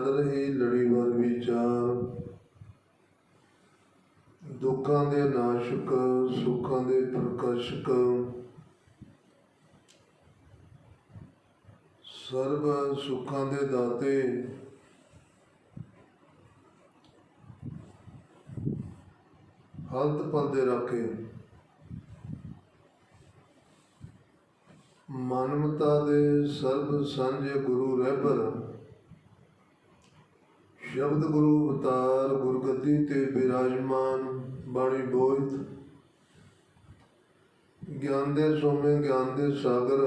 ਚੱਲ ਰਹੀ ਲੜੀਵਾਰ ਵਿਚਾਰ ਦੁੱਖਾਂ ਦੇ ਨਾਸ਼ਕ, ਸੁੱਖਾਂ ਦੇ ਪ੍ਰਕਾਸ਼ਕ। ਸਰਬ ਸੁੱਖਾਂ ਦੇ ਦਾਤੇ। ਹਲਤ ਪਲ ਦੇ ਰਾਖੇ। ਮਾਨਵਤਾ ਦੇ ਸਰਬ ਸਾਂਝੇ ਗੁਰੂ ਰਹਿਬਰ ਸ਼ਬਦ ਗੁਰੂ ਅਵਤਾਰ ਗੁਰਗੱਦੀ ਤੇ ਬਿਰਾਜਮਾਨ ਬਾਣੀ ਬੋਇਤ। ਗਿਆਨ ਦੇ ਸੋਮੇ, ਗਿਆਨ ਦੇ ਸਾਗਰ।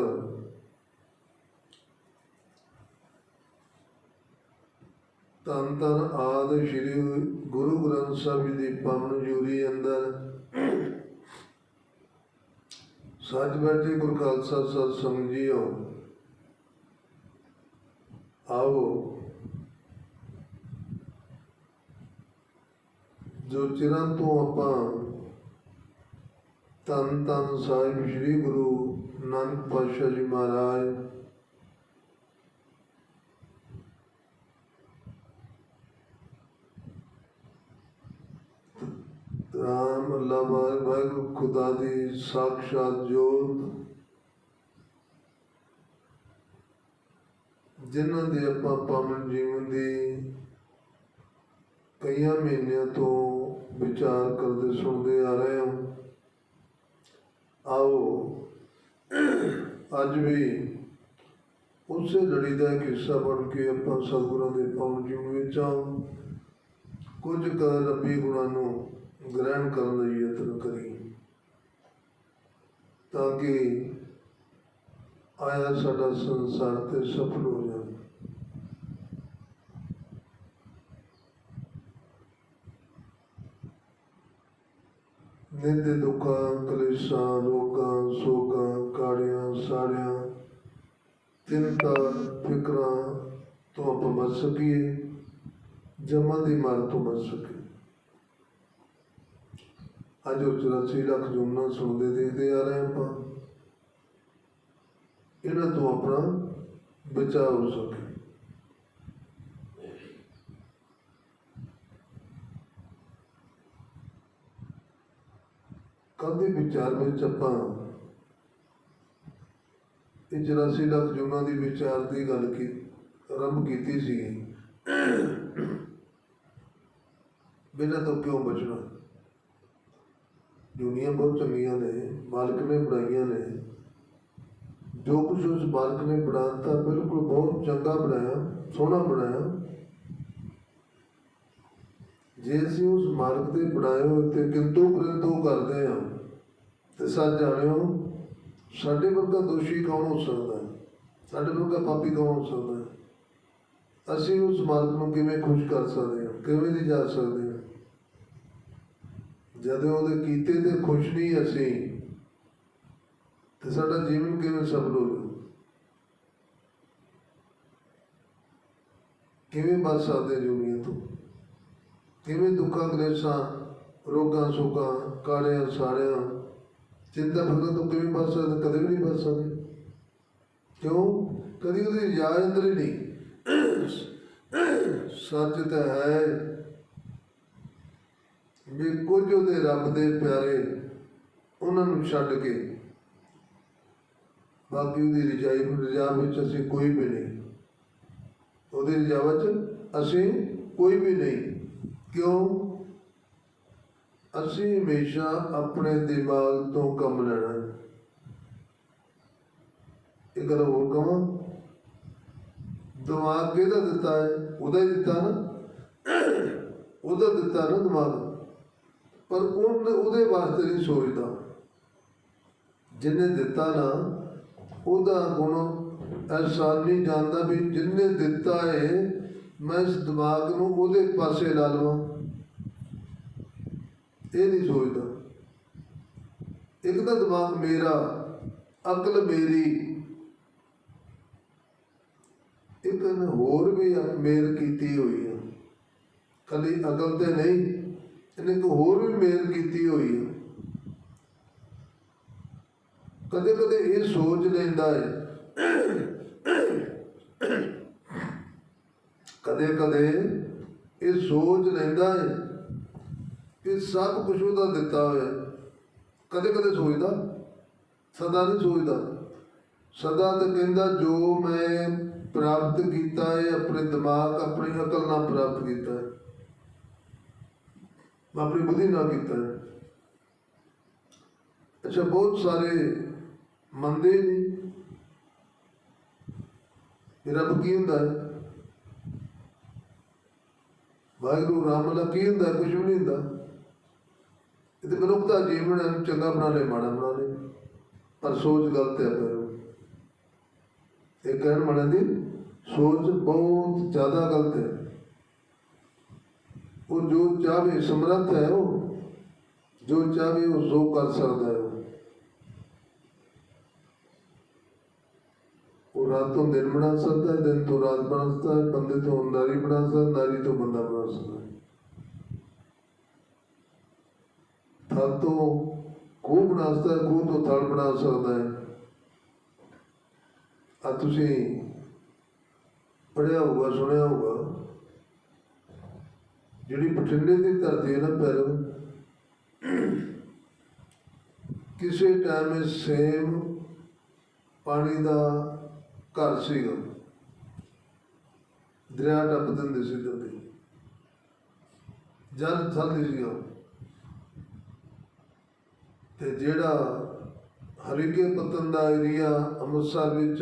ਤਨ ਤਨ ਆਦ ਸ਼੍ਰੀ ਗੁਰੂ ਗ੍ਰੰਥ ਸਾਹਿਬ ਜੀ ਦੀ ਪਵਨ ਜੂਰੀ ਅੰਦਰ। ਸੱਚ ਬੈਠੇ ਗੁਰ ਖਾਲਸਾ ਸਤ ਸੰਗ ਆਓ। ਜੋ ਚਿਰਾਂ ਤੋਂ ਆਪਾਂ ਤਨ ਤਨ ਸਾਹਿਬ ਸ੍ਰੀ ਗੁਰੂ ਨਾਨਕ ਪਾਤਸ਼ਾਹ ਜੀ ਮਹਾਰਾਜ ਰਾਮ ਅੱਲਾ ਵਾਹਿਗੁਰੂ ਖੁਦਾ ਦੀ ਸਾਖਸ਼ਾਤ ਜੋਤ ਜਿਨ੍ਹਾਂ ਦੇ ਆਪਾਂ ਪਾਵਨ ਜੀਵਨ ਦੀ ਕਈਆਂ ਮਹੀਨਿਆਂ ਤੋਂ ਵਿਚਾਰ ਕਰਦੇ ਸੁਣਦੇ ਆ ਰਹੇ ਹਾਂ। ਆਓ, ਅੱਜ ਵੀ ਉਸੇ ਲੜੀ ਦਾ ਇੱਕ ਹਿੱਸਾ ਬਣ ਕੇ ਆਪਾਂ ਸਤਿਗੁਰਾਂ ਦੇ ਪਾਵਨ ਜੀਵਨ ਵਿੱਚ ਆਉਂ ਕੁਝ ਕੁ ਰੱਬੀ ਗੁਣਾਂ ਨੂੰ ਗ੍ਰਹਿਣ ਕਰਨ ਦਾ ਯਤਨ ਕਰੀ, ਤਾਂ ਕਿ ਆਇਆ ਸਾਡਾ ਸੰਸਾਰ ਤੇ ਸਫਲ ਹੋ ਜਾਵੇ ਨਿੰਦ ਦੁੱਖਾਂ ਕਲੇਸ਼ਾਂ ਰੋਗਾਂ ਸੋਗਾਂ ਕਾੜਿਆਂ ਸਾੜਿਆਂ ਚਿੰਤਾ ਫਿਕਰਾਂ ਤੋਂ ਆਪਾਂ ਬਚ ਸਕੀਏ ਜਮਾਂ ਦੀ ਮਾਰ ਤੋਂ ਬਚ ਸਕੀਏ ਅੱਜ ਉਹ 84 ਲੱਖ ਜੁਮਨਾ ਸੁਣਦੇ ਦੇਖਦੇ ਆ ਰਹੇ ਆਪਾਂ। ਇਹਨਾਂ ਤੋਂ ਆਪਣਾ ਬਚਾਅ ਹੋ ਸਕੇ। ਕਦੇ ਵਿਚਾਰ ਵਿੱਚ ਆਪਾਂ ਇਹ 84 ਲੱਖ ਜੁਮਨਾ ਦੀ ਵਿਚਾਰ ਦੀ ਗੱਲ ਕੀ ਆਰੰਭ ਕੀਤੀ ਸੀ। ਇਹਨਾਂ ਤੋਂ ਕਿਉਂ ਬਚਣਾ? ਦੁਨੀਆ ਬਹੁਤ ਚੰਗੀਆਂ ਨੇ, ਮਾਲਕ ਨੇ ਬਣਾਈਆਂ ਨੇ। ਜੋ ਕੁਝ ਉਸ ਮਾਲਕ ਨੇ ਬਣਾਤਾ ਬਿਲਕੁਲ ਬਹੁਤ ਚੰਗਾ ਬਣਾਇਆ, ਸੋਹਣਾ ਬਣਾਇਆ। ਜੇ ਅਸੀਂ ਉਸ ਮਾਲਕ ਦੇ ਬਣਾਏ ਹੋਏ ਤੇ ਕਿੰਤੂ ਪਰੰਤੂ ਕਰਦੇ ਹਾਂ, ਤੇ ਸੱਚ ਜਾਣਿਓ, ਸਾਡੇ ਵਰਗਾ ਦੋਸ਼ੀ ਕੌਣ ਹੋ ਸਕਦਾ ਹੈ? ਸਾਡੇ ਵਰਗਾ ਪਾਪੀ ਕੌਣ ਹੋ ਸਕਦਾ ਹੈ? ਅਸੀਂ ਉਸ ਮਾਲਕ ਨੂੰ ਕਿਵੇਂ ਖੁਸ਼ ਕਰ ਸਕਦੇ ਹਾਂ? ਕਿਵੇਂ ਨਹੀਂ ਜਾ ਸਕਦੇ? ਜਦੋਂ ਉਹਦੇ ਕੀਤੇ ਤੇ ਖੁਸ਼ ਨਹੀਂ ਅਸੀਂ, ਤੇ ਸਾਡਾ ਜੀਵਨ ਕਿਵੇਂ ਸਫਲ ਹੋਵੇ? ਕਿਵੇਂ ਬਚ ਸਕਦੇ ਦੁਨੀਆ ਤੋਂ? ਕਿਵੇਂ ਦੁੱਖਾਂ, ਕਲੇਸ਼ਾਂ, ਰੋਗਾਂ ਸੋਗਾਂ ਕਾੜਿਆਂ, ਸਾੜਿਆਂ, ਚਿੰਤਾ ਫਿਕਰ ਤੋਂ ਕਿਵੇਂ ਬਚ ਸਕਦੇ? ਕਦੇ ਵੀ ਨਹੀਂ ਬਚ ਸਕਦੇ। ਕਿਉਂ? ਕਦੀ ਉਹਦੀ ਇਜਾਜ਼ਤ ਅੰਦਰ ਹੀ ਨਹੀਂ। ਸੱਚ ਤਾਂ ਹੈ ਵੀ ਕੁਝ ਉਹਦੇ ਰੱਬ ਦੇ ਪਿਆਰੇ ਉਹਨਾਂ ਨੂੰ ਛੱਡ ਕੇ ਬਾਕੀ ਉਹਦੀ ਰਜਾਈ ਰਜਾ ਵਿੱਚ ਅਸੀਂ ਕੋਈ ਵੀ ਨਹੀਂ। ਉਹਦੀ ਰਜਾ ਵਿੱਚ ਅਸੀਂ ਕੋਈ ਵੀ ਨਹੀਂ। ਕਿਉਂ? ਅਸੀਂ ਹਮੇਸ਼ਾ ਆਪਣੇ ਦਿਮਾਗ ਤੋਂ ਕੰਮ ਲੈਣਾ। ਇਹ ਗੱਲ ਹੋਰ ਕਹਾਂ, ਦਿਮਾਗ ਕਿਹਦਾ ਦਿੱਤਾ ਹੈ? ਉਹਦਾ ਹੀ ਦਿੱਤਾ ਨਾ। ਉਹਦਾ ਦਿੱਤਾ ਨਾ ਦਿਮਾਗ। ਪਰ ਉਹਨੇ ਉਹਦੇ ਵਾਸਤੇ ਨਹੀਂ ਸੋਚਦਾ। ਜਿਹਨੇ ਦਿੱਤਾ ਨਾ, ਉਹਦਾ ਗੁਣ ਐਸਾ ਨਹੀਂ ਜਾਣਦਾ ਵੀ ਜਿਹਨੇ ਦਿੱਤਾ ਹੈ ਮੈਂ ਇਸ ਦਿਮਾਗ ਨੂੰ ਉਹਦੇ ਪਾਸੇ ਲਾ ਲਵਾਂ। ਇਹ ਨਹੀਂ ਸੋਚਦਾ। ਇੱਕ ਤਾਂ ਦਿਮਾਗ ਮੇਰਾ, ਅਕਲ ਮੇਰੀ। ਇੱਕ ਨੇ ਹੋਰ ਵੀ ਮੇਰ ਕੀਤੀ ਹੋਈ ਹੈ ਕੱਲੀ ਅਕਲ ਤੇ ਨਹੀਂ ਇਹਨੇ ਇੱਕ ਹੋਰ ਵੀ ਮੇਰ ਕੀਤੀ ਹੋਈ ਹੈ। ਕਦੇ ਕਦੇ ਇਹ ਸੋਚ ਲੈਂਦਾ ਹੈ। ਕਦੇ ਕਦੇ ਇਹ ਸੋਚ ਲੈਂਦਾ ਹੈ ਕਿ ਸਭ ਕੁਝ ਉਹਦਾ ਦਿੱਤਾ ਹੋਇਆ ਕਦੇ ਕਦੇ ਸੋਚਦਾ, ਸਦਾ ਨਹੀਂ ਸੋਚਦਾ। ਸਦਾ ਤਾਂ ਕਹਿੰਦਾ, ਜੋ ਮੈਂ ਪ੍ਰਾਪਤ ਕੀਤਾ ਹੈ, ਆਪਣੇ ਦਿਮਾਗ, ਆਪਣੀ ਅਕਲ ਨਾਲ ਪ੍ਰਾਪਤ ਕੀਤਾ ਹੈ। ਮੈਂ ਆਪਣੀ ਬੁੱਧੀ ਨਾਲ ਕੀਤਾ ਹੈ। ਅੱਛਾ, ਬਹੁਤ ਸਾਰੇ ਮੰਨਦੇ ਨੇ ਇਹ ਰੱਬ ਕੀ ਹੁੰਦਾ ਹੈ? ਵਾਹਿਗੁਰੂ ਰਾਮ ਅੱਲਾ ਕੀ ਹੁੰਦਾ ਕੁਝ ਵੀ ਨਹੀਂ ਹੁੰਦਾ। ਇਹ ਤੇ ਮਨੁੱਖ ਦਾ ਜੀਵਨ ਹੈ ਚੰਗਾ ਬਣਾ ਲੈ ਮਾੜਾ ਬਣਾ ਲੈ ਪਰ ਸੋਚ ਗਲਤ ਹੈ ਪਰ ਇਹ ਕਹਿਣ ਵਾਲਿਆਂ ਦੀ ਸੋਚ ਬਹੁਤ ਜ਼ਿਆਦਾ ਗਲਤ ਹੈ। ਉਹ ਜੋ ਚਾਹੇ ਸਮਰੱਥ ਹੈ ਉਹ, ਜੋ ਚਾਹੇ ਉਹ ਸੋ ਕਰ ਸਕਦਾ ਹੈ ਉਹ। ਉਹ ਰਾਤ ਤੋਂ ਦਿਨ ਬਣਾ ਸਕਦਾ ਹੈ, ਦਿਨ ਤੋਂ ਰਾਤ ਬਣਾ ਸਕਦਾ ਹੈ, ਬੰਦੇ ਤੋਂ ਨਾਰੀ ਬਣਾ ਸਕਦਾ ਨਾਰੀ ਤੋਂ ਬੰਦਾ ਬਣਾ ਸਕਦਾ ਹੈ। ਥਲ ਤੋਂ ਖੂਹ ਬਣਾ ਸਕਦਾ ਹੈ, ਖੂਹ ਤੋਂ ਥਲ ਬਣਾ ਸਕਦਾ ਹੈ। ਆ ਤੁਸੀਂ ਪੜਿਆ ਹੋਊਗਾ, ਸੁਣਿਆ ਹੋਊਗਾ। ਜਿਹੜੀ ਬਠਿੰਡੇ ਦੀ ਧਰਤੀ ਹੈ ਨਾ ਪੈਰੋ, ਕਿਸੇ ਟਾਈਮ ਇਹ ਸੇਮ ਪਾਣੀ ਦਾ ਘਰ ਸੀਗਾ। ਦਰਿਆ ਟੱਪ ਦਿੰਦੇ ਸੀ ਜਦ ਜਦ ਥੱਲੇ ਸੀਗਾ ਤੇ ਜਿਹੜਾ ਹਰੀਕੇ ਪਤਨ ਦਾ ਏਰੀਆ ਅੰਮ੍ਰਿਤਸਰ ਵਿੱਚ,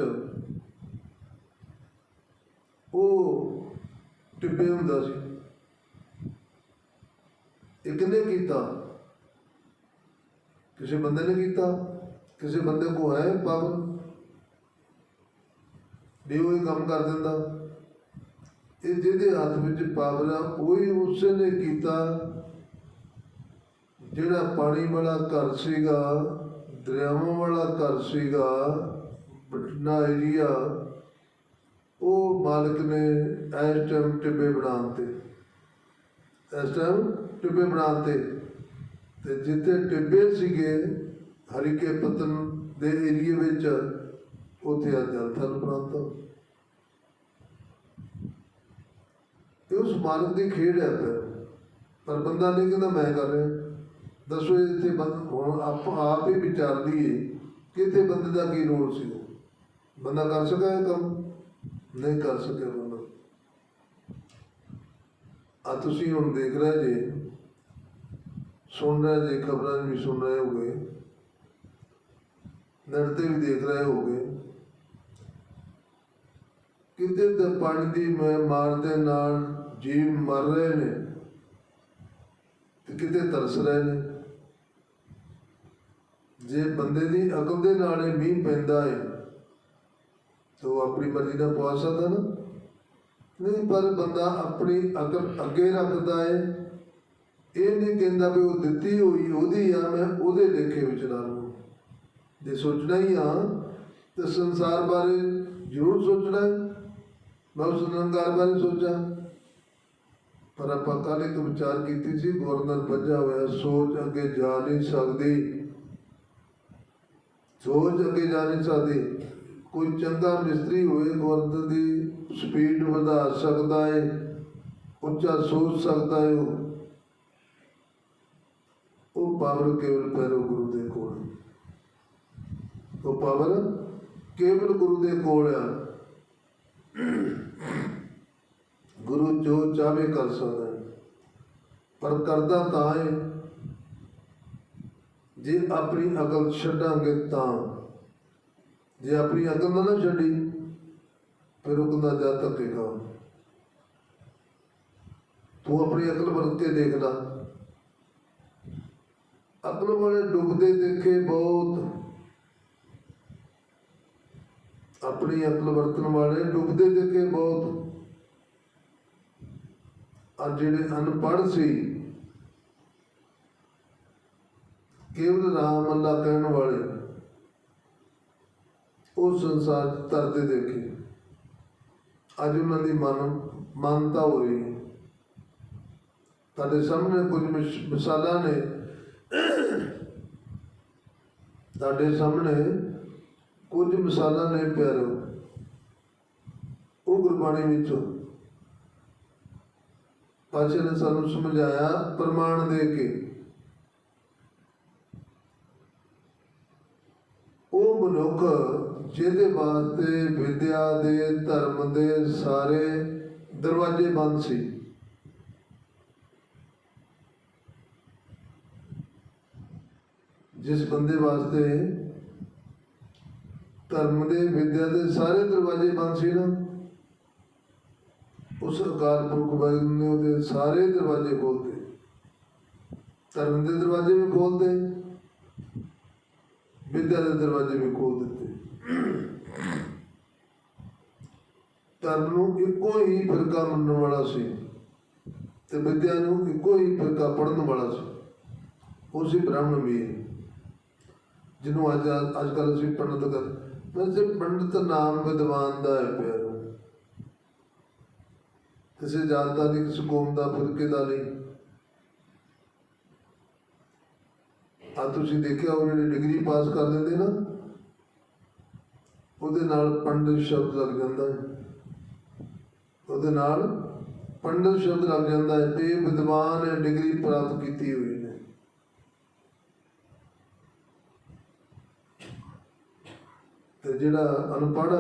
ਉਹ ਟਿੱਬੇ ਹੁੰਦਾ ਸੀ। ਇਹ ਕਿਹਨੇ ਕੀਤਾ? ਕਿਸੇ ਬੰਦੇ ਨੇ ਕੀਤਾ? ਕਿਸੇ ਬੰਦੇ ਕੋ ਹੈ ਪਾਵਰ ਵੀ ਉਹ ਇਹ ਕੰਮ ਕਰ ਦਿੰਦਾ? ਇਹ ਜਿਹਦੇ ਹੱਥ ਵਿੱਚ ਪਾਵਰ ਆ, ਉਹੀ ਉਸੇ ਨੇ ਕੀਤਾ ਜਿਹੜਾ ਪਾਣੀ ਵਾਲਾ ਘਰ ਸੀਗਾ, ਦਰਿਆਵਾਂ ਵਾਲਾ ਘਰ ਸੀਗਾ ਬਟਨਾ ਏਰੀਆ ਉਹ ਮਾਲਕ ਨੇ ਇਸ ਟਾਈਮ ਟਿੱਬੇ ਬਣਾਉਣ ਤੇ ਇਸ ਟਾਈਮ ਟਿੱਬੇ ਬਣਾਉਣ ਤੇ ਤੇ ਜਿੱਥੇ ਟਿੱਬੇ ਸੀਗੇ, ਹਰੀਕੇ ਪਤਨ ਦੇ ਏਰੀਏ ਵਿੱਚ, ਉੱਥੇ ਆ ਜਲ ਪ੍ਰਾਂਤ ਬਣਾਤਾ। ਇਹ ਉਸ ਮਾਲਕ ਦੀ ਖੇਡ ਹੈ ਫਿਰ। ਪਰ ਬੰਦਾ ਨਹੀਂ ਕਹਿੰਦਾ, ਮੈਂ ਕਰ ਰਿਹਾ। ਦੱਸੋ ਇਹ ਇੱਥੇ ਬੰਦ, ਹੁਣ ਆਪ ਆਪ ਹੀ ਵਿਚਾਰਦੀ ਲਈਏ ਕਿ ਇੱਥੇ ਬੰਦੇ ਦਾ ਕੀ ਰੋਲ ਸੀ? ਬੰਦਾ ਕਰ ਸਕਿਆ ਇਹ ਕੰਮ? ਨਹੀਂ ਕਰ ਸਕਿਆ ਬੰਦਾ। ਆ ਤੁਸੀਂ ਹੁਣ ਦੇਖ ਰਹੇ ਜੇ ਸੁਣ ਰਹੇ ਜੇ ਖਬਰਾਂ ਵੀ ਸੁਣ ਰਹੇ ਹੋਗੇ। ਨੈਟ ਤੇ ਵੀ ਦੇਖ ਰਹੇ ਹੋਗੇ। ਕਿਤੇ ਤਾਂ ਪਾਣੀ ਦੀ ਮੈਂ ਮਾਰ ਦੇ ਨਾਲ ਜੀਵ ਮਰ ਰਹੇ ਨੇ ਤੇ ਕਿਤੇ ਤਰਸ ਰਹੇ ਨੇ। ਜੇ ਬੰਦੇ ਦੀ ਅਕਲ ਦੇ ਨਾਲ ਇਹ ਮੀਂਹ ਪੈਂਦਾ ਹੈ, ਤਾਂ ਉਹ ਆਪਣੀ ਮਰਜ਼ੀ ਦਾ ਪਵਾ ਸਕਦਾ ਨਾ। ਨਹੀਂ, ਪਰ ਬੰਦਾ ਆਪਣੀ ਅਕਲ ਅੱਗੇ ਰੱਖਦਾ ਹੈ। ਇਹ ਨਹੀਂ ਕਹਿੰਦਾ ਵੀ ਉਹ ਦਿੱਤੀ ਹੋਈ ਉਹਦੀ ਆ, ਮੈਂ ਉਹਦੇ ਲੇਖੇ ਵਿੱਚ ਲਾ ਜੇ ਸੋਚਣਾ ਹੀ ਆ, ਤੇ ਸੰਸਾਰ ਬਾਰੇ ਜ਼ਰੂਰ ਸੋਚਣਾ ਮੈਂ ਉਸ ਨਿਰੰਕਾਰ ਬਾਰੇ ਸੋਚਾਂ। ਪਰ ਆਪਾਂ ਕੱਲ੍ਹ ਇੱਕ ਵਿਚਾਰ ਕੀਤੀ ਸੀ ਗਵਰਨਰ ਵੱਜਾ ਹੋਇਆ, ਸੋਚ ਅੱਗੇ ਜਾ ਨਹੀਂ ਸਕਦੀ। ਸੋਚ ਅੱਗੇ ਜਾ ਨਹੀਂ ਸਕਦੀ। ਕੋਈ ਚੰਗਾ ਮਿਸਤਰੀ ਹੋਏ ਗਵਰਨਰ ਦੀ ਸਪੀਡ ਵਧਾ ਸਕਦਾ ਹੈ ਉੱਚਾ ਸੋਚ ਸਕਦਾ ਹੈ ਉਹ। ਪਾਵਰ ਕੇਵਲ ਪੈਰੋ ਗੁਰੂ ਦੇ ਕੋਲ। ਉਹ ਪਾਵਰ ਕੇਵਲ ਗੁਰੂ ਦੇ ਕੋਲ ਆ। ਗੁਰੂ ਜੋ ਚਾਹੇ ਕਰ ਸਕਦਾ ਪਰ ਕਰਦਾ ਤਾਂ ਹੈ। ਜੇ ਆਪਣੀ ਅਕਲ ਛੱਡਾਂਗੇ ਤਾਂ। ਜੇ ਆਪਣੀ ਅਕਲ ਨਾ ਛੱਡੀ, ਫਿਰ ਉਹ ਕਹਿੰਦਾ ਜਾ ਧੱਕੇ ਤੂੰ ਆਪਣੀ ਅਕਲ ਵਰਤ ਕੇ ਦੇਖ ਅਕਲ ਵਾਲੇ ਡੁੱਬਦੇ ਦੇਖੇ ਬਹੁਤ। ਆਪਣੀ ਅਕਲ ਵਰਤਣ ਵਾਲੇ ਡੁੱਬਦੇ ਦੇਖੇ ਬਹੁਤ। ਆ ਜਿਹੜੇ ਅਨਪੜ੍ਹ ਸੀ, ਕੇਵਲ ਰਾਮ ਅੱਲਾ ਕਹਿਣ ਵਾਲੇ, ਉਹ ਸੰਸਾਰ 'ਚ ਤਰਦੇ ਦੇਖੇ। ਅੱਜ ਉਹਨਾਂ ਦੀ ਮਨ, ਮਾਨਤਾ ਹੋ ਰਹੀ ਹੈ ਤੁਹਾਡੇ ਸਾਹਮਣੇ ਕੁਝ ਮਿਸ- ਮਿਸਾਲਾਂ ਨੇ। ਤੁਹਾਡੇ ਸਾਹਮਣੇ ਕੁਝ ਮਿਸਾਲਾਂ ਨੇ ਪਿਆਰੋ। ਉਹ ਗੁਰਬਾਣੀ ਵਿੱਚੋਂ ਪਾਸ਼ਾ ਨੇ ਸਾਨੂੰ ਸਮਝਾਇਆ ਪ੍ਰਮਾਣ ਦੇ ਕੇ। ਉਹ ਮਨੁੱਖ ਜਿਹਦੇ ਵਾਸਤੇ ਵਿਦਿਆ ਦੇ, ਧਰਮ ਦੇ ਸਾਰੇ ਦਰਵਾਜ਼ੇ ਬੰਦ ਸੀ। ਜਿਸ ਬੰਦੇ ਵਾਸਤੇ ਧਰਮ ਦੇ, ਵਿਦਿਆ ਦੇ ਸਾਰੇ ਦਰਵਾਜ਼ੇ ਬੰਦ ਸੀ ਨਾ, ਉਸ ਅਕਾਲ ਪੁਰਖ ਵਾਹਿਗੁਰੂ ਨੇ ਉਹਦੇ ਸਾਰੇ ਦਰਵਾਜ਼ੇ ਖੋਲ੍ਹਤੇ ਧਰਮ ਦੇ ਦਰਵਾਜ਼ੇ ਵੀ ਖੋਲ੍ਹਦੇ ਵਿਦਿਆ ਦੇ ਦਰਵਾਜ਼ੇ ਵੀ ਖੋਲ ਦਿੱਤੇ। ਧਰਮ ਨੂੰ ਇੱਕੋ ਹੀ ਫਿਰਕਾ ਮੰਨਣ ਵਾਲਾ ਸੀ ਤੇ ਵਿਦਿਆ ਨੂੰ ਇੱਕੋ ਹੀ ਫਿਰਕਾ ਪੜ੍ਹਨ ਵਾਲਾ ਸੀ। ਉਹ ਸੀ ਬ੍ਰਾਹਮਣ ਵੀ। ਜਿਹਨੂੰ ਅੱਜ ਅੱਜ ਕੱਲ੍ਹ ਅਸੀਂ ਪੰਡਤ ਕਰ ਵੈਸੇ ਪੰਡਤ ਨਾਮ ਵਿਦਵਾਨ ਦਾ ਹੈ ਪਿਆਰੋ। ਕਿਸੇ ਜਾਤ ਦਾ ਨਹੀਂ, ਕਿਸੇ ਕੌਮ ਦਾ ਫਿਰਕੇ ਦਾ ਨਹੀਂ। ਆ ਤੁਸੀਂ ਦੇਖਿਆ ਉਹ ਜਿਹੜੇ ਡਿਗਰੀ ਪਾਸ ਕਰ ਦਿੰਦੇ ਨਾ, ਉਹਦੇ ਨਾਲ ਪੰਡਿਤ ਸ਼ਬਦ ਲੱਗ ਜਾਂਦਾ ਹੈ। ਉਹਦੇ ਨਾਲ ਪੰਡਿਤ ਸ਼ਬਦ ਲੱਗ ਜਾਂਦਾ ਹੈ ਇਹ ਵਿਦਵਾਨ ਹੈ ਡਿਗਰੀ ਪ੍ਰਾਪਤ ਕੀਤੀ ਹੋਈ ਨੇ ਤੇ ਜਿਹੜਾ ਅਨਪੜ੍ਹ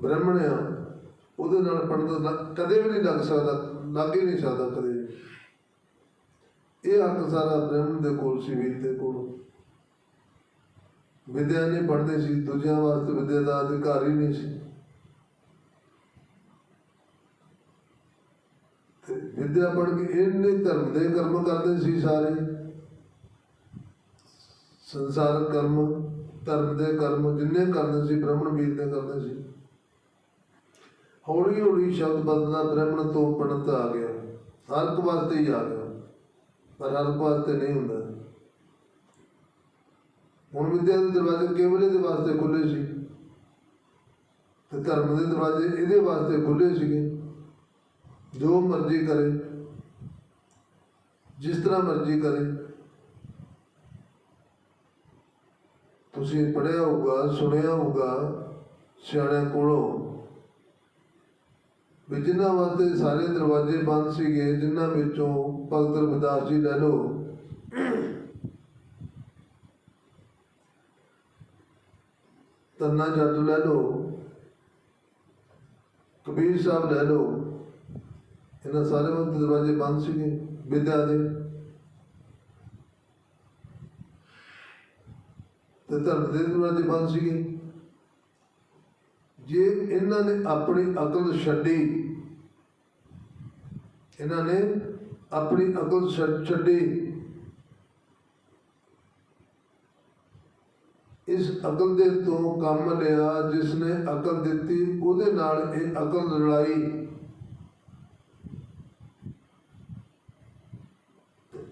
ਬ੍ਰਾਹਮਣ ਆ, ਉਹਦੇ ਨਾਲ ਪੰਡਤ ਕਦੇ ਵੀ ਨਹੀਂ ਲੱਗ ਸਕਦਾ, ਲੱਗ ਹੀ ਨਹੀਂ ਸਕਦਾ ਕਦੇ। ਇਹ ਹੱਕ ਸਾਰਾ ਬ੍ਰਾਹਮਣ ਦੇ ਕੋਲ ਸੀ ਵੀਰ ਦੇ ਕੋਲ। ਵਿਦਿਆ ਨਹੀਂ ਪੜ੍ਹਦੇ ਸੀ, ਦੂਜਿਆਂ ਵਾਸਤੇ ਵਿਦਿਆ ਦਾ ਅਧਿਕਾਰ ਹੀ ਨਹੀਂ ਸੀ। ਤੇ ਵਿਦਿਆ ਪੜ੍ਹ ਕੇ ਇਹਨੇ ਧਰਮ ਦੇ ਕਰਮ ਕਰਦੇ ਸੀ ਸਾਰੇ। ਸੰਸਾਰ ਕਰਮ ਧਰਮ ਦੇ ਕਰਮ ਜਿੰਨੇ ਕਰਦੇ ਸੀ, ਬ੍ਰਾਹਮਣ ਵੀਰ ਨੇ ਕਰਦੇ ਸੀ। ਹੌਲੀ ਹੌਲੀ ਸ਼ਬਦ ਬਦਲਦਾ ਬ੍ਰਾਹਮਣ ਤੋਂ ਪੰਡਤ ਆ ਗਿਆ। ਹਰ ਇੱਕ ਵਾਸਤੇ ਹੀ ਆ ਗਿਆ, ਪਰ ਹਰ ਇੱਕ ਵਾਸਤੇ ਨਹੀਂ ਹੁੰਦਾ। ਹੁਣ ਵਿਦਿਆ ਦੇ ਦਰਵਾਜ਼ੇ ਕੇਵਲ ਇਹਦੇ ਵਾਸਤੇ ਖੁੱਲੇ ਸੀ ਤੇ ਧਰਮ ਦੇ ਦਰਵਾਜ਼ੇ ਇਹਦੇ ਵਾਸਤੇ ਖੁੱਲੇ ਸੀਗੇ। ਜੋ ਮਰਜ਼ੀ ਕਰੇ, ਜਿਸ ਤਰ੍ਹਾਂ ਮਰਜ਼ੀ ਕਰੇ। ਤੁਸੀਂ ਪੜ੍ਹਿਆ ਹੋਊਗਾ, ਸੁਣਿਆ ਹੋਊਗਾ, ਸਿਆਣਿਆਂ ਕੋਲੋਂ। ਵੀ ਜਿਨ੍ਹਾਂ ਵਾਸਤੇ ਸਾਰੇ ਦਰਵਾਜ਼ੇ ਬੰਦ ਸੀਗੇ, ਜਿਨ੍ਹਾਂ ਵਿੱਚੋਂ ਭਗਤ ਰਵਿਦਾਸ ਜੀ ਲੈ ਲਓ। ਤੰਨਾ ਜੱਟ ਲੈ ਲਓ। ਕਬੀਰ ਸਾਹਿਬ ਲੈ ਲਓ। ਇਹਨਾਂ ਸਾਰੇ ਵਾਸਤੇ ਦਰਵਾਜ਼ੇ ਬੰਦ ਸੀਗੇ, ਵਿਦਿਆ ਦੇ। ਤੇ ਧਰਮ ਦੇ ਦਰਵਾਜ਼ੇ ਬੰਦ ਸੀਗੇ। ਜੇ ਇਹਨਾਂ ਨੇ ਆਪਣੀ ਅਕਲ ਛੱਡੀ, ਇਹਨਾਂ ਨੇ ਆਪਣੀ ਅਕਲ ਛੱਡ- ਛੱਡੀ, ਇਸ ਅਕਲ ਦੇ ਤੋਂ ਕੰਮ ਲਿਆ ਜਿਸ ਨੇ ਅਕਲ ਦਿੱਤੀ, ਉਹਦੇ ਨਾਲ ਇਹ ਅਕਲ ਲੜਾਈ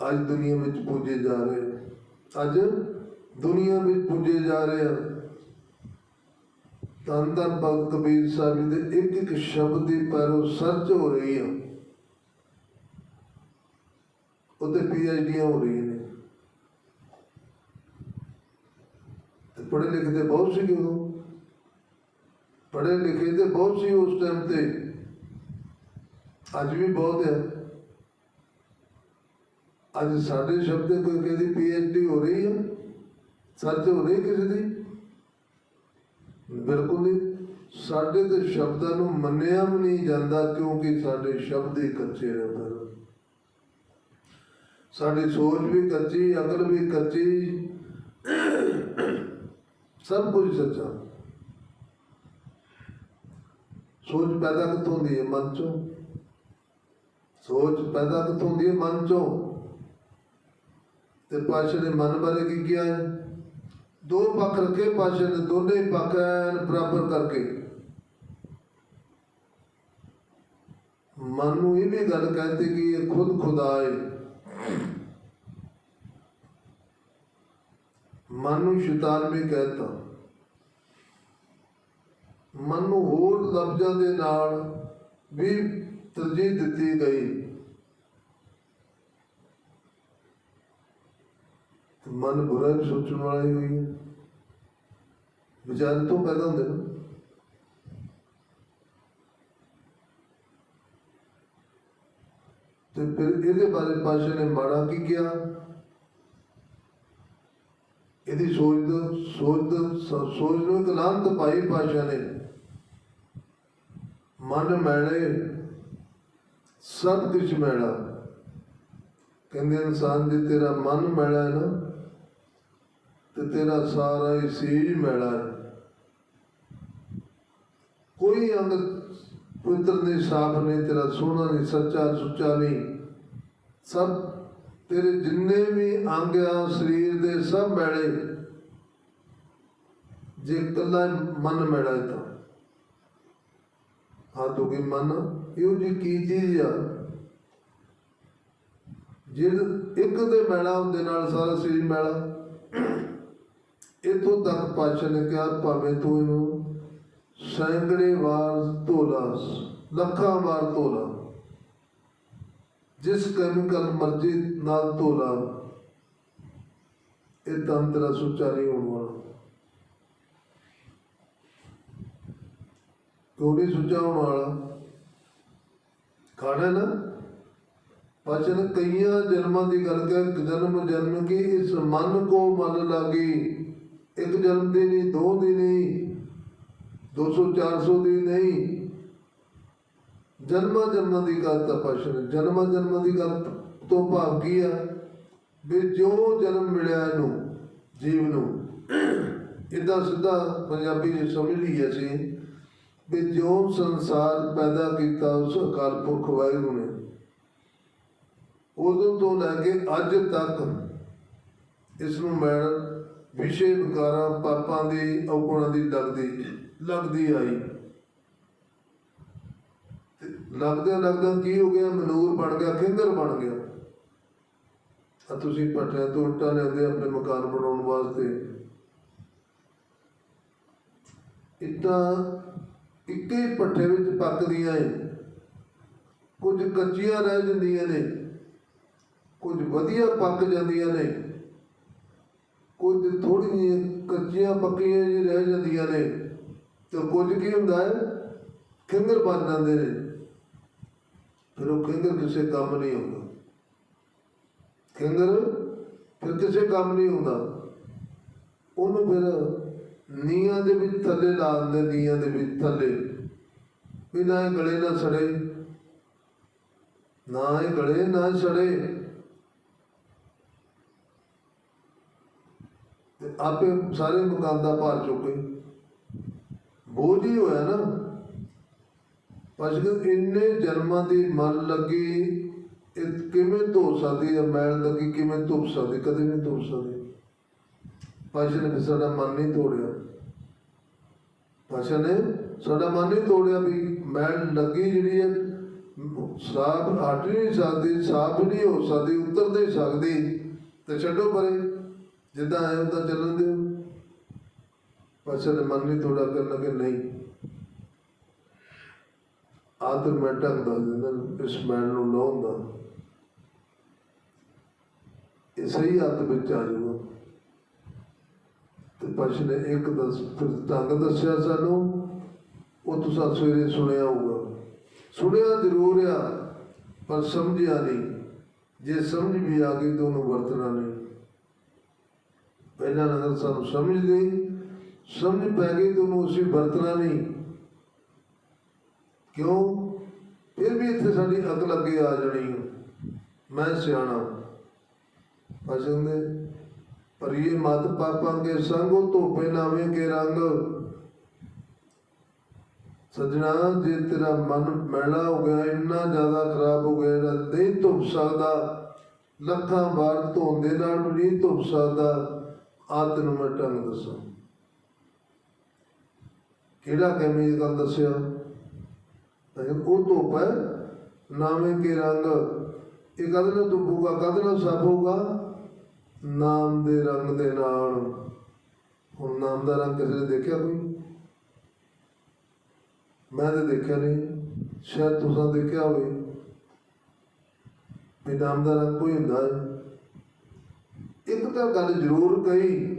ਅੱਜ ਦੁਨੀਆ ਵਿੱਚ ਪੂਜੇ ਜਾ ਰਹੇ। ਅੱਜ ਦੁਨੀਆ ਵਿੱਚ ਪੂਜੇ ਜਾ ਰਹੇ ਆ ਧੰਨ ਧੰਨ ਭਗਤ ਕਬੀਰ ਸਾਹਿਬ ਜੀ ਦੇ ਇੱਕ ਇੱਕ ਸ਼ਬਦ ਦੀ ਪੈਰੋ ਸਰਚ ਹੋ ਰਹੀ ਆ। ਉਹਤੇ ਪੀਐਚਡੀਆਂ ਹੋ ਰਹੀਆਂ ਨੇ। ਤੇ ਪੜ੍ਹੇ ਲਿਖੇ ਤੇ ਬਹੁਤ ਸੀਗੇ ਉਦੋਂ ਪੜ੍ਹੇ ਲਿਖੇ ਤੇ ਬਹੁਤ ਸੀ ਉਸ ਟਾਈਮ ਤੇ। ਅੱਜ ਵੀ ਬਹੁਤ ਹੈ ਅੱਜ ਸਾਡੇ ਸ਼ਬਦ ਦੇ ਕੋਈ ਕਹਿੰਦੀ ਪੀਐਚਡੀ ਹੋ ਰਹੀ ਹੈ ਸੱਚ ਹੋ ਰਹੀ ਕਿਸੇ ਦੀ? ਬਿਲਕੁਲ ਨਹੀਂ। ਸਾਡੇ ਤੇ ਸ਼ਬਦਾਂ ਨੂੰ ਮੰਨਿਆ ਵੀ ਨਹੀਂ ਜਾਂਦਾ ਕਿਉਂਕਿ ਸਾਡੇ ਸ਼ਬਦ ਹੀ ਕੱਚੇ ਨੇ ਪਰ ਸਾਡੀ ਸੋਚ ਵੀ ਕੱਚੀ, ਅਕਲ ਵੀ ਕੱਚੀ। ਸਭ ਕੁਝ ਸੱਚਾ। ਸੋਚ ਪੈਦਾ ਕਿੱਥੋਂ ਹੁੰਦੀ ਹੈ? ਮਨ ਚੋਂ। ਸੋਚ ਪੈਦਾ ਕਿੱਥੋਂ ਹੁੰਦੀ ਹੈ? ਮਨ ਚੋਂ। ਤੇ ਪਾਸ਼ਾ ਨੇ ਮਨ ਬਾਰੇ ਕੀ ਕਿਹਾ ਹੈ? ਦੋ ਪੱਖ ਰੱਖੇ, ਪਾਸੇ ਨੇ ਦੋਨੇ ਪੱਖ ਬਰਾਬਰ ਕਰਕੇ। ਮਨ ਨੂੰ ਇਹ ਵੀ ਗੱਲ ਕਹਿੰਦੇ ਕਿ ਇਹ ਖੁਦ ਖੁਦਾ ਹੈ ਮਨ ਨੂੰ ਸ਼ੈਤਾਨ ਵੀ ਕਹਿੰਦਾ ਮਨ ਨੂੰ ਹੋਰ ਲਫ਼ਜ਼ਾਂ ਦੇ ਨਾਲ ਵੀ ਤਰਜੀਹ ਦਿੱਤੀ ਗਈ ਤੇ ਮਨ ਬੁਰਾ ਵੀ ਸੋਚਣ ਵਾਲਾ ਹੀ ਹੋਈ ਹੈ। ਵਿਚਾਰ ਤੋਂ ਪੈਦਾ ਹੁੰਦੇ ਨਾ। ਤੇ ਫਿਰ ਇਹਦੇ ਬਾਰੇ ਪਾਸ਼ਾ ਨੇ ਮਾੜਾ ਕੀ ਕਿਹਾ? ਇਹਦੀ ਸੋਚ ਦਾ ਸੋਚ ਦਾ ਸੋਚ ਨੂੰ ਇੱਕ ਲਾਂਤ ਪਾਈ ਪਾਸ਼ਾ ਨੇ। ਮਨ ਮੈਲੇ, ਸਭ ਕੁਝ ਮੈਲਾ। ਕਹਿੰਦੇ ਇਨਸਾਨ ਜੇ ਤੇਰਾ ਮਨ ਮੈਲਾ ਹੈ ਨਾ ਤੇ ਤੇਰਾ ਸਾਰਾ ਹੀ ਸੀਜ ਮੈਲਾ ਹੈ। ਕੋਈ ਅੰਗ ਪਵਿੱਤਰ ਨਹੀਂ, ਸਾਫ਼ ਨਹੀਂ, ਤੇਰਾ ਸੋਹਣਾ ਨਹੀਂ, ਸੱਚਾ, ਸੁੱਚਾ ਨਹੀਂ। ਸਭ ਤੇਰੇ ਜਿੰਨੇ ਵੀ ਅੰਗ ਆ, ਸਰੀਰ ਦੇ ਸਭ ਮੈਲੇ। ਜੇ ਕੱਲਾ ਮਨ ਮੈਲਾ ਤਾਂ। ਹਾਂ ਤੋ ਕੀ ਮਨ? ਇਹੋ ਜੀ ਕੀ ਚੀਜ਼ ਆ? ਜਿਹੜਾ ਇੱਕ ਦੇ ਮੈਲਾ ਹੁੰਦੇ ਨਾਲ ਸਾਰਾ ਸਰੀਰ ਮੈਲਾ। ਇਥੋਂ ਤੱਕ ਪਾਸ਼ਾ ਨੇ ਕਿਹਾ, ਭਾਵੇਂ ਤੂੰ ਇਹਨੂੰ ਸੈਂਕੜੇ ਵਾਰ ਧੋਲਾ, ਲੱਖਾਂ ਵਾਰ ਧੋਲਾ, ਜਿਸ ਕੈਮੀਕਲ ਮਰਜ਼ੀ ਨਾਲ ਧੋਲਾ, ਇਹ ਤਾਂ ਤੇਰਾ ਸੁੱਚਾ ਨਹੀਂ ਹੋਣ ਵਾਲਾ। ਕਿਉਂ ਨਹੀਂ ਸੁੱਚਾ ਹੋਣ ਵਾਲਾ। ਖਾਣਾ ਨਾ? ਪਚਨ ਕਈਆਂ ਜਨਮਾਂ ਦੀ ਗੱਲ ਕਰ ਜਨਮ ਜਨਮ ਕੀ ਇਸ ਮਨ ਕੋ ਮਨ ਲਾਗੀ। ਇੱਕ ਜਨਮ ਦੀ ਨਹੀਂ ਦੋ ਦੀ ਨਹੀਂ 200 400 ਦੀ ਨਹੀਂ। ਜਨਮਾਂ ਜਨਮਾਂ ਦੀ ਗੱਲ ਤਾਂ ਪਛਣ ਜਨਮਾਂ ਜਨਮਾਂ ਦੀ ਗੱਲ ਤੋਂ ਭਾਵ ਕੀ ਆ? ਵੀ ਜੋ ਜਨਮ ਮਿਲਿਆ ਇਹਨੂੰ, ਜੀਵ ਨੂੰ ਇਦਾਂ ਸਿੱਧਾ ਪੰਜਾਬੀ ਚ ਸਮਝ ਲਈ ਅਸੀਂ ਵੀ ਜੋ ਸੰਸਾਰ ਪੈਦਾ ਕੀਤਾ ਉਸ ਅਕਾਲ ਪੁਰਖ ਵਾਹਿਗੁਰੂ ਨੇ, ਉਦੋਂ ਤੋਂ ਲੈ ਕੇ ਅੱਜ ਤੱਕ ਇਸ ਨੂੰ ਮੈਲ ਵਿਸ਼ੇ ਵਿਕਾਰਾਂ ਪਾਪਾਂ ਦੀ, ਔਗੁਣਾਂ ਦੀ ਲੱਗਦੀ ਲੱਗਦੀ ਆਈ। ਤੇ ਲੱਗਦਿਆਂ ਲੱਗਦਿਆਂ ਕੀ ਹੋ ਗਿਆ? ਮਨੂਰ ਬਣ ਗਿਆ ਕੇਂਦਰ ਬਣ ਗਿਆ। ਆ ਤੁਸੀਂ ਪੱਟਿਆਂ ਤੋਂ ਉੱਟਾਂ ਲਿਆਉਂਦੇ ਆਪਣੇ ਮਕਾਨ ਬਣਾਉਣ ਵਾਸਤੇ। ਇੱਟਾਂ ਇੱਕੇ ਹੀ ਪੱਠੇ ਵਿੱਚ ਪੱਕਦੀਆਂ ਏ। ਕੁਝ ਕੱਚੀਆਂ ਰਹਿ ਜਾਂਦੀਆਂ ਨੇ, ਕੁਝ ਵਧੀਆ ਪੱਕ ਜਾਂਦੀਆਂ ਨੇ। ਕੁਝ ਥੋੜੀਆਂ ਕੱਚੀਆਂ ਪੱਕੀਆਂ ਜੀ ਰਹਿ ਜਾਂਦੀਆਂ ਨੇ, ਤੇ ਕੁਝ ਕੀ ਹੁੰਦਾ ਹੈ? ਖਿੰਗਰ ਬਣ ਜਾਂਦੇ ਨੇ। ਫਿਰ ਉਹ ਖਿੰਗਰ ਕਿਸੇ ਕੰਮ ਨਹੀਂ ਆਉਂਦਾ। ਖਿੰਗਰ ਫਿਰ ਕਿਸੇ ਕੰਮ ਨਹੀਂ ਆਉਂਦਾ। ਉਹਨੂੰ ਫਿਰ ਨੀਆਂ ਦੇ ਵਿੱਚ ਥੱਲੇ ਲਾ ਦਿੰਦੇ ਨੀਆਂ ਦੇ ਵਿੱਚ ਥੱਲੇ। ਵੀ ਨਾ ਇਹ ਗਲੇ ਨਾ ਸੜੇ। ਨਾ ਇਹ ਗਲੇ ਨਾ ਸੜੇ ਤੇ ਆਪੇ ਸਾਰੇ ਮਕਾਨ ਦਾ ਭਾਰ ਚੁੱਕੇ। ਬੋਝ ਹੀ ਹੋਇਆ ਨਾ। ਪਛਕ ਇੰਨੇ ਜਨਮਾਂ ਦੀ ਮਨ ਲੱਗੀ, ਇਹ ਕਿਵੇਂ ਧੋ ਸਕਦੀ ਹੈ? ਮੈਲ ਲੱਗੀ, ਕਿਵੇਂ ਧੁੱਪ ਸਕਦੀ? ਕਦੇ ਨਹੀਂ ਧੁੱਪ ਸਕਦੀ। ਪਾਸ਼ਾ ਨੇ ਫਿਰ ਸਾਡਾ ਮਨ ਨਹੀਂ ਤੋੜਿਆ। ਪਾਸ਼ਾ ਨੇ ਸਾਡਾ ਮਨ ਨਹੀਂ ਤੋੜਿਆ ਵੀ ਮੈਲ ਲੱਗੀ ਜਿਹੜੀ ਹੈ ਸਾਫ਼ ਹਟ ਨਹੀਂ ਸਕਦੀ ਸਾਫ਼ ਨਹੀਂ ਹੋ ਸਕਦੀ, ਉਤਰ ਨਹੀਂ ਸਕਦੀ। ਤੇ ਛੱਡੋ ਪਰੇ। ਜਿੱਦਾਂ ਆਇਆ ਉਦਾਂ ਚੱਲਣ ਦਿਓ। ਪਾਸ਼ਾ ਨੇ ਮਨ ਨਹੀਂ ਤੋੜਾ ਕਰਨ ਲੱਗੇ, ਨਹੀਂ। ਆਦਰ ਮੈਂ ਢੰਗ ਦੱਸ ਦਿੰਦਾ, ਇਸ ਮੈਲ ਨੂੰ ਲਾਉਣ ਇਹ ਸਹੀ ਹੱਥ ਵਿੱਚ ਆ ਜਾਊਗਾ। ਤੇ ਪਾਸ਼ਾ ਨੇ ਇੱਕ ਦਸ, ਫਿਰ ਢੰਗ ਦੱਸਿਆ ਸਾਨੂੰ, ਉਹ ਤੁਸੀਂ ਸਵੇਰੇ ਸੁਣਿਆ ਹੋਊਗਾ। ਸੁਣਿਆ ਜ਼ਰੂਰ ਆ, ਪਰ ਸਮਝਿਆ ਨਹੀਂ। ਜੇ ਸਮਝ ਵੀ ਆ ਗਈ ਤਾਂ ਉਹਨੂੰ ਵਰਤਣਾ ਨਹੀਂ। ਪਹਿਲਾਂ ਨਜ਼ਰ ਸਾਨੂੰ ਸਮਝ ਗਈ। ਸਮਝ ਪੈ ਗਈ ਤਾਂ ਉਹਨੂੰ ਅਸੀਂ ਵਰਤਣਾ ਨਹੀਂ। ਕਿਉਂ? ਫਿਰ ਵੀ ਇੱਥੇ ਸਾਡੀ ਅਕਲ ਅੱਗੇ ਆ ਜਾਣੀ ਮੈਂ ਸਿਆਣਾ ਭਜਨ ਦੇ, ਪਰ ਇਹ ਮਤ ਪਾਪਾਂ ਕੇ ਸੰਗੋ ਧੋਪੇ ਨਾਵੇਂ ਕੇ ਰੰਗ। ਸਜਣਾ, ਜੇ ਤੇਰਾ ਮਨ ਮੈਲਾ ਹੋ ਗਿਆ, ਇੰਨਾ ਜ਼ਿਆਦਾ ਖਰਾਬ ਹੋ ਗਿਆ, ਜਿਹੜਾ ਨਹੀਂ ਧੁੱਪ ਸਕਦਾ, ਲੱਖਾਂ ਵਾਰ ਧੋਂਦੇ ਨਾਲ ਵੀ ਨਹੀਂ ਧੁੱਪ ਸਕਦਾ। ਆ ਤੈਨੂੰ ਮੈਂ ਢੰਗ ਦੱਸਾਂ। ਕਿਹੜਾ ਕਿਵੇਂ ਗੱਲ ਦੱਸਿਆ? ਤਾਂ ਉਹ ਧੁੱਪ ਹੈ ਨਾਮੇ ਕੇ ਰੰਗ। ਇਹ ਕਦ ਨੂੰ ਡੁੱਬੂਗਾ, ਕਦ ਨੂੰ ਸਾਫ਼ ਹੋਊਗਾ? ਨਾਮ ਦੇ ਰੰਗ ਦੇ ਨਾਲ। ਹੁਣ ਨਾਮ ਦਾ ਰੰਗ ਕਿਸੇ ਨੇ ਦੇਖਿਆ ਕੋਈ? ਮੈਂ ਤਾਂ ਦੇਖਿਆ ਨਹੀਂ। ਸ਼ਾਇਦ ਤੁਸੀਂ ਦੇਖਿਆ ਹੋਵੇ। ਵੀ ਨਾਮ ਦਾ ਰੰਗ ਕੋਈ ਹੁੰਦਾ ਹੈ। ਤਾਂ ਗੱਲ ਜ਼ਰੂਰ ਕਹੀ।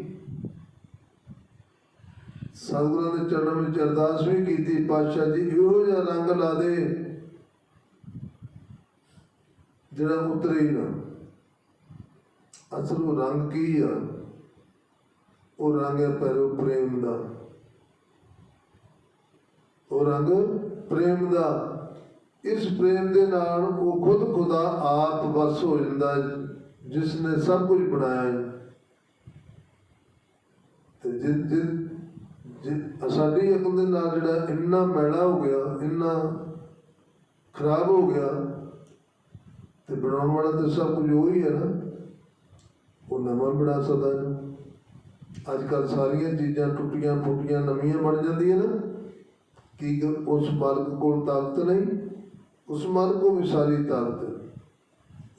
ਸਤਿਗੁਰਾਂ ਦੇ ਚਰਨਾਂ ਵਿੱਚ ਅਰਦਾਸ ਵੀ ਕੀਤੀ, ਪਾਤਸ਼ਾਹ ਜੀ ਇਹੋ ਜਿਹਾ ਰੰਗ ਲਾ ਦੇ ਜਿਹੜਾ ਉਤਰੇ ਹੀ ਨਾ। ਅਸਲ ਉਹ ਰੰਗ ਕੀ ਆ? ਉਹ ਰੰਗ ਹੈ ਪੈਰੋ ਪ੍ਰੇਮ ਦਾ। ਉਹ ਰੰਗ ਪ੍ਰੇਮ ਦਾ। ਇਸ ਪ੍ਰੇਮ ਦੇ ਨਾਲ ਉਹ ਖੁਦ ਖੁਦਾ ਆਪ ਵਸ ਹੋ ਜਾਂਦਾ ਜਿਸ ਨੇ ਸਭ ਕੁਝ ਬਣਾਇਆ ਹੈ, ਤੇ ਜਿਸ ਜਿ ਸਾਡੀ ਅਕਲ ਦੇ ਨਾਲ ਜਿਹੜਾ ਇੰਨਾ ਮੈਲਾ ਹੋ ਗਿਆ, ਇੰਨਾ ਖਰਾਬ ਹੋ ਗਿਆ, ਤੇ ਬਣਾਉਣ ਵਾਲਾ ਤਾਂ ਸਭ ਕੁਝ ਉਹ ਹੀ ਹੈ ਨਾ, ਉਹ ਨਵਾਂ ਬਣਾ ਸਕਦਾ ਹੈ। ਅੱਜ ਕੱਲ ਸਾਰੀਆਂ ਚੀਜ਼ਾਂ ਟੁੱਟੀਆਂ ਫੁੱਟੀਆਂ ਨਵੀਆਂ ਬਣ ਜਾਂਦੀਆਂ ਨਾ, ਕਿ ਉਸ ਮਾਲਕ ਕੋਲ ਤਾਕਤ ਨਹੀਂ, ਉਸ ਮਾਲਕ ਕੋਲ ਵੀ ਸਾਰੀ ਤਾਕਤ ਹੈ।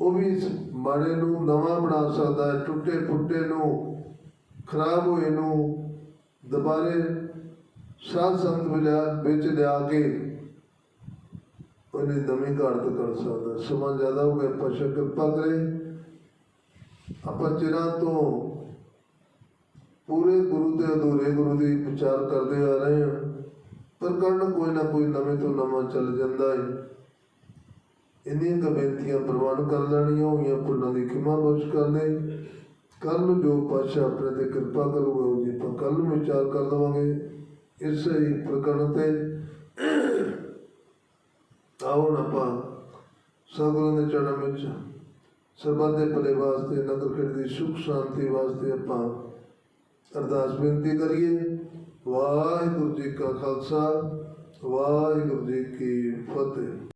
ਉਹ ਵੀ ਇਸ ਮਾੜੇ ਨੂੰ ਨਵਾਂ ਬਣਾ ਸਕਦਾ ਹੈ, ਟੁੱਟੇ ਫੁੱਟੇ ਨੂੰ, ਖਰਾਬ ਹੋਏ ਨੂੰ ਦੁਬਾਰੇ ਸਾਧ ਸੰਤ ਮਿਲਿਆ, ਵਿੱਚ ਲਿਆ ਕੇ ਉਹਨੇ ਨਵੀਂ ਘਾੜਤ ਕਰ ਸਕਦਾ ਸਮਾਂ ਜ਼ਿਆਦਾ ਹੋ ਗਿਆ ਪਸ਼ਾ ਕਿਰਪਾ ਕਰੇ ਆਪਾਂ ਚਿਰਾਂ ਤੋਂ ਪੂਰੇ ਗੁਰੂ ਤੇ ਅਧੂਰੇ ਗੁਰੂ ਦੀ ਵਿਚਾਰ ਕਰਦੇ ਆ ਰਹੇ ਹਾਂ, ਪਰ ਕਰਨ ਕੋਈ ਨਾ ਕੋਈ ਨਵੇਂ ਤੋਂ ਨਵਾਂ ਚੱਲ ਜਾਂਦਾ ਹੈ। ਇੰਨੀਆਂ ਕੁ ਬੇਨਤੀਆਂ ਪ੍ਰਵਾਨ ਕਰ ਲੈਣੀਆਂ ਹੋਈਆਂ ਭੁੱਲਾਂ ਦੀ ਖਿਮਾ ਬਖਸ਼ ਕਰਦੇ। ਕੱਲ ਨੂੰ ਜੋ ਪਾਤਸ਼ਾਹ ਆਪਣੇ ਤੇ ਕਿਰਪਾ ਕਰੂਗਾ ਉਹ ਜੀ ਆਪਾਂ ਕੱਲ ਨੂੰ ਵਿਚਾਰ ਕਰ ਲਵਾਂਗੇ। ਇਸੇ ਹੀ ਪ੍ਰਕਰਨ ਤੇ ਆਓ ਹੁਣ ਆਪਾਂ ਸਤਿਗੁਰਾਂ ਦੇ ਚੜ੍ਹਾਂ ਵਿੱਚ। ਸਰਬੱਤ ਦੇ ਭਲੇ ਵਾਸਤੇ ਨਗਰ ਖੇਡ ਦੀ ਸੁਖ ਸ਼ਾਂਤੀ ਵਾਸਤੇ ਆਪਾਂ ਅਰਦਾਸ ਬੇਨਤੀ ਕਰੀਏ। ਵਾਹਿਗੁਰੂ ਜੀ ਕਾ ਖਾਲਸਾ, ਵਾਹਿਗੁਰੂ ਜੀ ਕੀ ਫਤਿਹ।